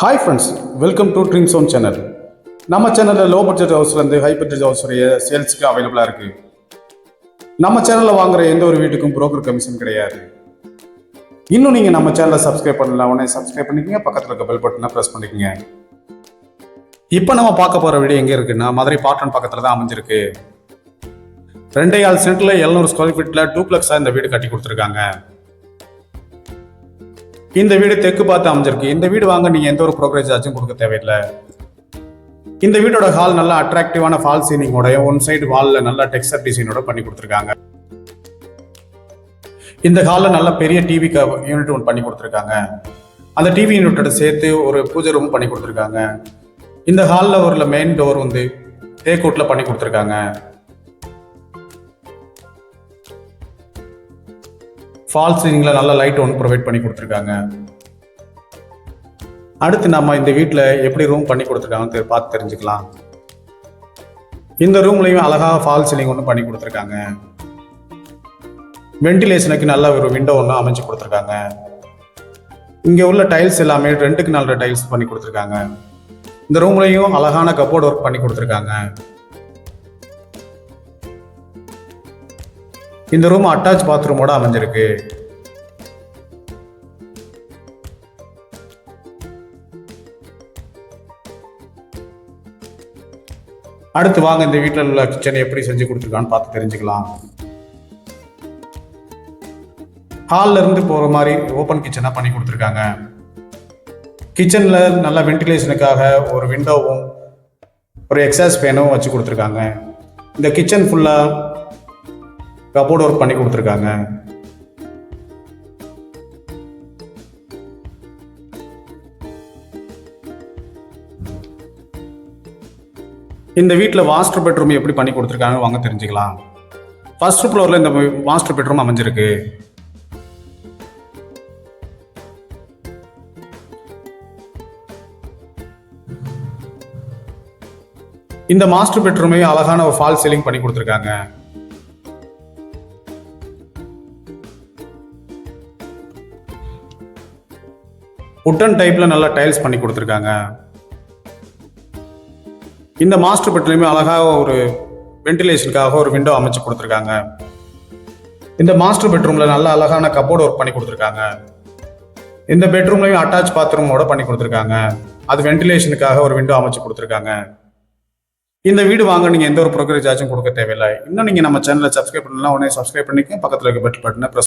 Hi friends welcome to dream zone channel நம்ம சேனலில் low budget ஹவுஸ்லேருந்து ஹை பட்ஜெட் ஹவுஸ் உடைய சேல்ஸுக்கு அவைலபிளாக இருக்குது நம்ம சேனலில் வாங்குற எந்த ஒரு வீட்டுக்கும் புரோக்கர் கமிஷன் கிடையாது. இன்னும் நீங்கள் நம்ம சேனலை சப்ஸ்கிரைப் பண்ணல உடனே சப்ஸ்கிரைப் பண்ணிக்கங்க பக்கத்தில் இருக்க பெல் பட்டனை ப்ரெஸ் பண்ணிக்கங்க. இப்போ நம்ம பார்க்க போகிற வீடு எங்கே இருக்குன்னா மதுரை பாட்டன் பக்கத்தில் தான் அமைஞ்சிருக்கு. ரெண்டே ஆள் சென்ட்டில் எழுநூறு ஸ்கொயர் ஃபீட்டில் டூப்ளெக்ஸாக இந்த வீடு கட்டி கொடுத்துருக்காங்க. இந்த வீடு தெற்கு பார்த்து அமைஞ்சிருக்கு. இந்த வீடு வாங்க நீங்கள் எந்த ஒரு ப்ரோக்ரேஜ் ஆச்சும் கொடுக்க தேவையில்லை. இந்த வீடோட ஹால் நல்லா அட்ராக்டிவான ஃபால் சீலிங்கோட ஒன் சைடு வாலில் நல்லா டெக்ஸ்டர் டிசைனோட பண்ணி கொடுத்துருக்காங்க. இந்த ஹாலில் நல்ல பெரிய டிவி யூனிட் ஒன்று பண்ணி கொடுத்துருக்காங்க. அந்த டிவி யூனிட்டோட சேர்த்து ஒரு பூஜை ரூம் பண்ணி கொடுத்துருக்காங்க. இந்த ஹாலில் ஒரு மெயின் டோர் வந்து டேக் அவுட்டில் பண்ணி கொடுத்துருக்காங்க. ஃபால் சீலிங்கில் நல்ல லைட் ஒன்று ப்ரொவைட் பண்ணி கொடுத்துருக்காங்க. அடுத்து நம்ம இந்த வீட்டில் எப்படி ரூம் பண்ணி கொடுத்துருக்காங்கன்னு பார்த்து தெரிஞ்சுக்கலாம். இந்த ரூம்லையும் அழகாக ஃபால் சீலிங் ஒன்று பண்ணி கொடுத்துருக்காங்க. வென்டிலேஷனுக்கு நல்ல ஒரு விண்டோ ஒன்று அமைச்சு கொடுத்துருக்காங்க. இங்கே உள்ள டைல்ஸ் எல்லாமே ரெண்டுக்கு நல்ல டைல்ஸ் பண்ணி கொடுத்துருக்காங்க. இந்த ரூம்லையும் அழகான கப்போர்ட் ஒர்க் பண்ணி கொடுத்துருக்காங்க. இந்த ரூம் அட்டாச் பாத்ரூமோட அமைஞ்சிருக்கு. அடுத்து வாங்க இந்த வீட்டில் உள்ள கிச்சனை எப்படி செஞ்சு கொடுத்துருக்கான்னு பார்த்து தெரிஞ்சுக்கலாம். ஹாலில் இருந்து போகிற மாதிரி ஓப்பன் கிச்சனாக பண்ணி கொடுத்துருக்காங்க. கிச்சனில் நல்ல வென்டிலேஷனுக்காக ஒரு விண்டோவும் ஒரு எக்ஸாஸ் ஃபேனும் வச்சு கொடுத்துருக்காங்க. இந்த கிச்சன் ஃபுல்லாக கபோர்ட் ஒர்க் பண்ணி கொடுத்துருக்காங்க. இந்த வீட்டில் மாஸ்டர் பெட்ரூம் எப்படி பண்ணி கொடுத்துருக்காங்க வாங்க தெரிஞ்சுக்கலாம். ஃபர்ஸ்ட் ஃப்ளோரில் இந்த மாஸ்டர் பெட்ரூம் அமைஞ்சிருக்கு. இந்த மாஸ்டர் பெட்ரூமே அழகான ஒரு ஃபால் சீலிங் பண்ணி கொடுத்துருக்காங்க. உட்டன் டைப்ல நல்லா டைல்ஸ் பண்ணி கொடுத்துருக்காங்க. இந்த மாஸ்டர் பெட்ரூமே அழகாக ஒரு வென்டிலேஷனுக்காக ஒரு விண்டோ அமைச்சு கொடுத்துருக்காங்க. இந்த மாஸ்டர் பெட்ரூம்ல நல்ல அழகான கப்போர்டு ஒர்க் பண்ணி கொடுத்துருக்காங்க. இந்த பெட்ரூம்லையும் அட்டாச் பாத்ரூமோட பண்ணி கொடுத்துருக்காங்க. அது வென்டிலேஷனுக்காக ஒரு விண்டோ அமைச்சு கொடுத்துருக்காங்க. இந்த வீடு வாங்க நீங்க எந்த ஒரு ப்ரோக்கரேஜ் ஆச்சும் கொடுக்க தேவையில்லை. இன்னும் நீங்க நம்ம சேனலை சப்ஸ்கிரைப் பண்ணலாம் உடனே சப்ஸ்கிரைப் பண்ணிக்க பக்கத்தில் இருக்க பெட் பட்டனை ப்ரெஸ்